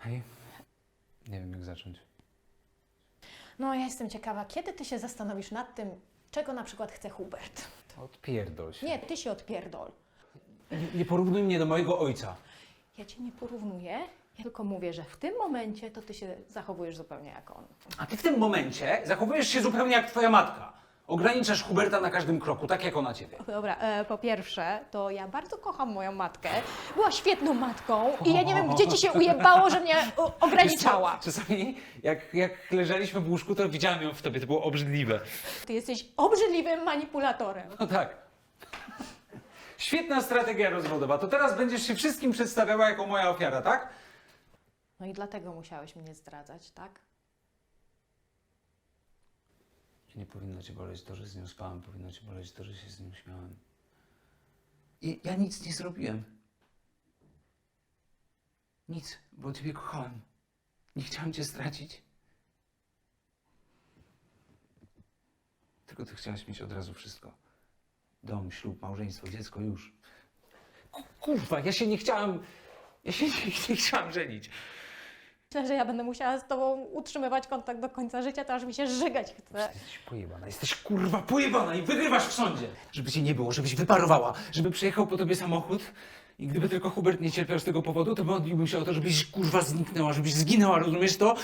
Okej. Nie wiem, jak zacząć. No, ja jestem ciekawa, kiedy ty się zastanowisz nad tym, czego na przykład chce Hubert? Odpierdol się. Nie, ty się odpierdol. Nie, nie porównuj mnie do mojego ojca. Ja cię nie porównuję, ja tylko mówię, że w tym momencie to ty się zachowujesz zupełnie jak on. A ty w tym momencie zachowujesz się zupełnie jak twoja matka. Ograniczasz Huberta na każdym kroku, tak jak ona ciebie. Dobra, e, po pierwsze, to ja bardzo kocham moją matkę. Była świetną matką i ja nie wiem, gdzie ci się ujebało, że mnie o, ograniczała. Wiesz co, Czasami, jak, jak leżeliśmy w łóżku, to widziałem ją w tobie, to było obrzydliwe. Ty jesteś obrzydliwym manipulatorem. No tak. Świetna strategia rozwodowa. To teraz będziesz się wszystkim przedstawiała jako moja ofiara, tak? No i dlatego musiałeś mnie zdradzać, tak? Nie powinno cię boleć to, że z nią spałem, powinno cię boleć to, że się z nią śmiałem. I ja nic nie zrobiłem. Nic, bo ciebie kochałem. Nie chciałem cię stracić. Tylko ty chciałaś mieć od razu wszystko. Dom, ślub, małżeństwo, dziecko, już. Ku- Kurwa, ja się nie chciałem... Ja się nie, nie chciałem żenić. Myślę, że ja będę musiała z tobą utrzymywać kontakt do końca życia, to aż mi się żygać chce. Jesteś pojebana, jesteś kurwa pojebana i wygrywasz w sądzie. Żeby cię nie było, żebyś wyparowała, żeby przyjechał po tobie samochód i gdyby tylko Hubert nie cierpiał z tego powodu, to modliłbym się o to, żebyś kurwa zniknęła, żebyś zginęła, rozumiesz to?